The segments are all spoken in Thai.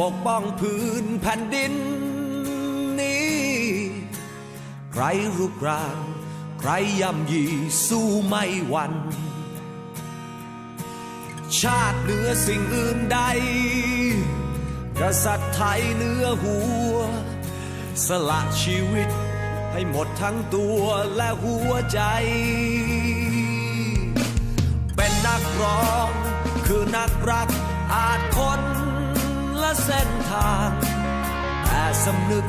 ปกป้องพื้นแผ่นดินนี้ ใครรุกรานใครย่ำยีสู้ไม่หวันชาติเหนือสิ่งอื่นใด กษัตริย์ไทยเหนือหัว สละชีวิตให้หมดทั้งตัวและหัวใจ สำนึก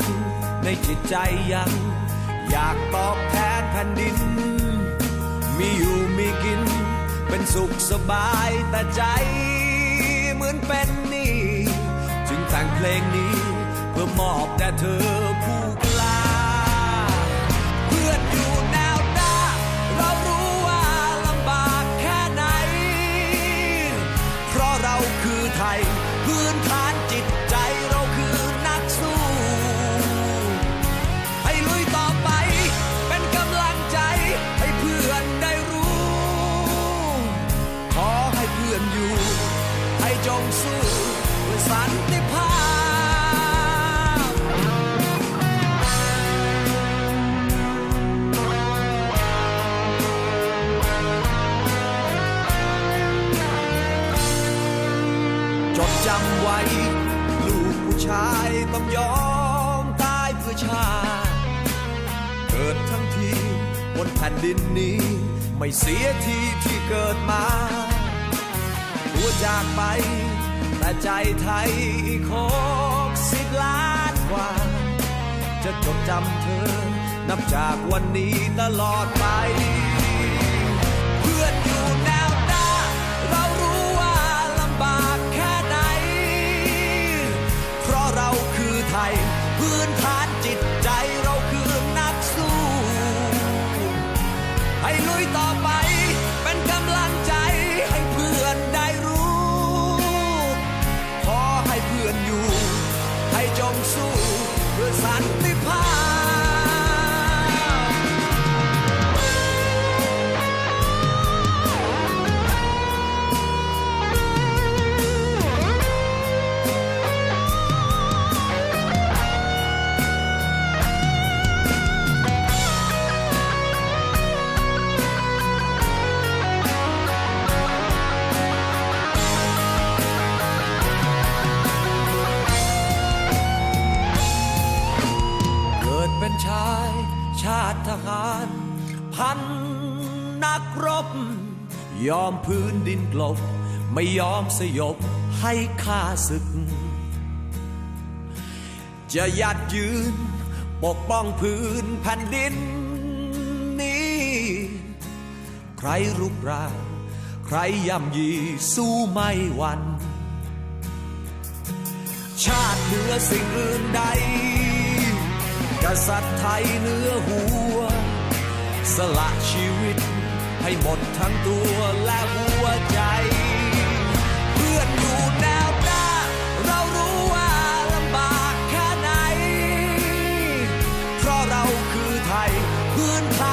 ในจิตใจยัง อยากตอบแทนแผ่นดิน มีอยู่มีกิน เป็นสุขสบายแต่ใจเหมือนเป็นนี้จึงแต่งเพลงนี้ เพื่อมอบแด่เธอผู้กล้าเพื่อนอยู่แนวหน้า เรารู้ว่าลำบากแค่ไหน เพราะเราคือไทยพื้นฐานจิต สู้เพื่อสันติภาพ จดจำไว้ ลูกผู้ชายต้องยอมตายเพื่อชาติเกิดทั้งทีบนแผ่นดินนี้ ไม่เสียทีที่เกิดมา วจากไป แต่ใจไทยอีกหกสิบล้านกว่า จะจดจำเธอ นับจากวันนี้ตลอดไป ชาย ชาติทหาร พันนักรบ ยอมพื้นดินกลบ ไม่ยอมสยบให้ข้าศึก จะยัดยืน ปกป้องพื้นแผ่นดินนี้ ใครรุกรานใครย่ำยีสู้ไม่หวันชาติเหนือสิ่งอื่นใด ษัตริย์ไทยเนื้อหัว สละชีวิตให้หมดทั้งตัวและหัวใจ เพื่อนอยู่แนวหน้า เรารู้ว่าลำบากแค่ไหน เพราะเราคือไทยพื้นฐาน